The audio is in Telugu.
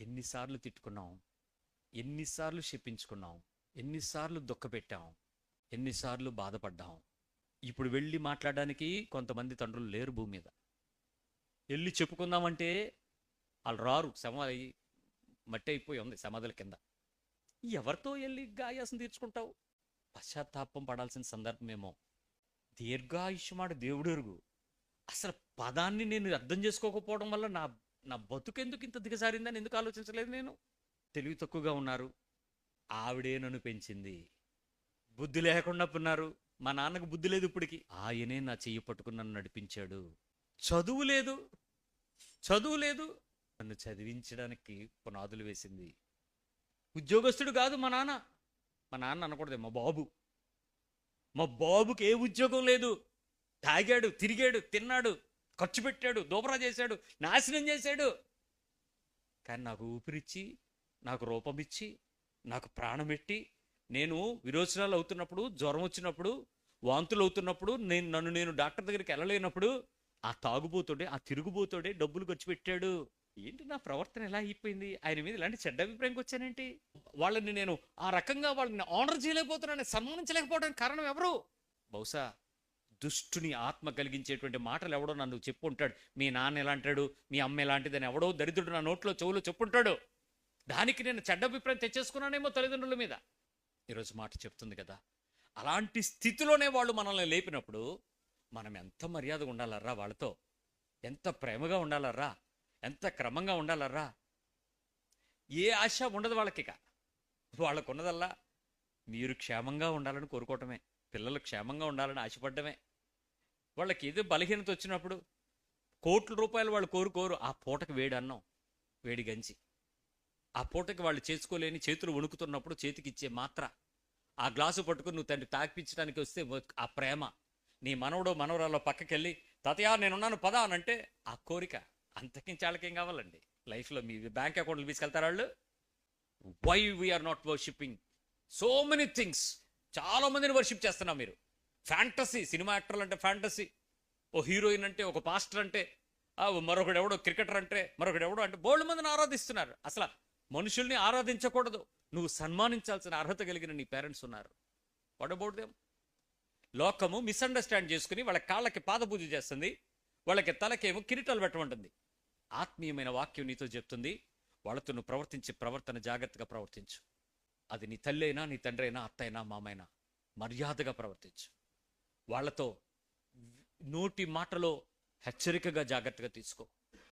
ఎన్నిసార్లు తిట్టుకున్నాం ఎన్నిసార్లు శపించుకున్నాం ఎన్నిసార్లు దుఃఖపెట్టాం ఎన్నిసార్లు బాధపడ్డాం. ఇప్పుడు వెళ్ళి మాట్లాడడానికి కొంతమంది తండ్రులు లేరు భూమి మీద. వెళ్ళి చెప్పుకుందామంటే వాళ్ళు రారు సమాధి మట్టి అయిపోయి ఉంది సమాధుల కింద. ఎవరితో వెళ్ళి గాయాసం తీర్చుకుంటావు? పశ్చాత్తాపం పడాల్సిన సందర్భమేమో దీర్ఘాయుష్మాడు దేవుడెరుగు. అసలు పదాన్ని నేను అర్థం చేసుకోకపోవడం వల్ల నా నా బతుకెందుకు ఇంత దిగజారిందని ఎందుకు ఆలోచించలేదు నేను? తెలివి తక్కువగా ఉన్నారు. ఆవిడే నన్ను పెంచింది. బుద్ధి లేకుండా ఉన్నారు. మా నాన్నకు బుద్ధి లేదు ఇప్పటికి. ఆయనే నా చెయ్యి పట్టుకుని నన్ను నడిపించాడు. చదువు లేదు. చదువు లేదు. నన్ను చదివించడానికి పునాదులు వేసింది. ఉద్యోగస్తుడు కాదు మా నాన్న. మా నాన్న అనకూడదు మా బాబు. మా బాబుకి ఏ ఉద్యోగం లేదు. తాగాడు తిరిగాడు తిన్నాడు. ఖర్చు పెట్టాడు దూపరా చేశాడు నాశనం చేశాడు. కానీ నాకు ఊపిరిచ్చి నాకు రూపమిచ్చి నాకు ప్రాణం పెట్టి నేను విరోచనాలు అవుతున్నప్పుడు జ్వరం వచ్చినప్పుడు వాంతులు అవుతున్నప్పుడు నేను నన్ను నేను డాక్టర్ దగ్గరికి వెళ్ళలేనప్పుడు ఆ తాగుబోతుడే ఆ తిరుగుబోతుడే డబ్బులు ఖర్చు పెట్టాడు. ఏంటి నా ప్రవర్తన ఎలా అయిపోయింది? ఆయన మీద ఇలాంటి చెడ్డ అభిప్రాయంకి వచ్చానేంటి? వాళ్ళని నేను ఆ రకంగా వాళ్ళని ఆనర్ చేయలేకపోతున్నాను సన్మానించలేకపోవడానికి కారణం ఎవరు? బహుశా దుష్టుని ఆత్మ కలిగించేటువంటి మాటలు ఎవడో నన్ను చెప్పుంటాడు. మీ నాన్న ఎలాంటాడు? మీ అమ్మ ఎలాంటిదని ఎవడో దరిద్రుడు నా నోట్లో చెవులో చెప్పుంటాడు. దానికి నేను చెడ్డ అభిప్రాయం తెచ్చేసుకున్నానేమో తల్లిదండ్రుల మీద. ఈరోజు మాట చెప్తుంది కదా. అలాంటి స్థితిలోనే వాళ్ళు మనల్ని లేపినప్పుడు మనం ఎంత మర్యాదగా ఉండాలర్రా వాళ్ళతో? ఎంత ప్రేమగా ఉండాలర్రా? ఎంత క్రమంగా ఉండాలర్రా? ఏ ఆశ ఉండదు వాళ్ళకి వాళ్ళకున్నదల్లా మీరు క్షేమంగా ఉండాలని కోరుకోవటమే. పిల్లలు క్షేమంగా ఉండాలని ఆశపడ్డమే. వాళ్ళకి ఏదో బలహీనత వచ్చినప్పుడు కోట్ల రూపాయలు వాళ్ళు కోరుకోరు ఆ పూటకి వేడి అన్నం వేడి గంజి. ఆ పూటకి వాళ్ళు చేసుకోలేని చేతులు వణుకుతున్నప్పుడు చేతికి ఇచ్చే మాత్ర. ఆ గ్లాసు పట్టుకుని నువ్వు తండ్రి తాకిపించడానికి వస్తే ఆ ప్రేమ. నీ మనవడో మనవరాలో పక్కకెళ్ళి తాతయ్య నేనున్నాను పదా అని అంటే ఆ కోరిక అంతకించి వాళ్ళకేం కావాలండి? లైఫ్లో మీ బ్యాంక్ అకౌంట్లు తీసుకెళ్తారు వాళ్ళు? Why we are not worshipping so many things చాలా మందిని వర్షిప్ చేస్తున్నా మీరు. ఫ్యాంటసీ సినిమా యాక్టర్లు అంటే ఫ్యాంటసీ. ఓ హీరోయిన్ అంటే ఒక పాస్టర్ అంటే మరొకడెవడో మరొకడు ఎవడో క్రికెటర్ అంటే మరొకడు ఎవడో అంటే బోల్డ్ మందిని ఆరాధిస్తున్నారు. అసలు మనుషుల్ని ఆరాధించకూడదు. నువ్వు సన్మానించాల్సిన అర్హత కలిగిన నీ పేరెంట్స్ ఉన్నారు. What about them? లోకము మిస్అండర్స్టాండ్ చేసుకుని వాళ్ళ కాళ్ళకి పాదపూజ చేస్తుంది. వాళ్ళకి తలకేమో కిరీటాలు పెట్టమంటుంది. ఆత్మీయమైన వాక్యం నీతో చెప్తుంది. వాళ్ళతో నువ్వు ప్రవర్తించే ప్రవర్తన జాగ్రత్తగా ప్రవర్తించు. అది నీ తల్లి అయినా నీ తండ్రి అయినా అత్త అయినా మామైనా మర్యాదగా ప్రవర్తించు. వాళ్ళతో నోటి మాటలో హెచ్చరికగా జాగ్రత్తగా తీసుకో.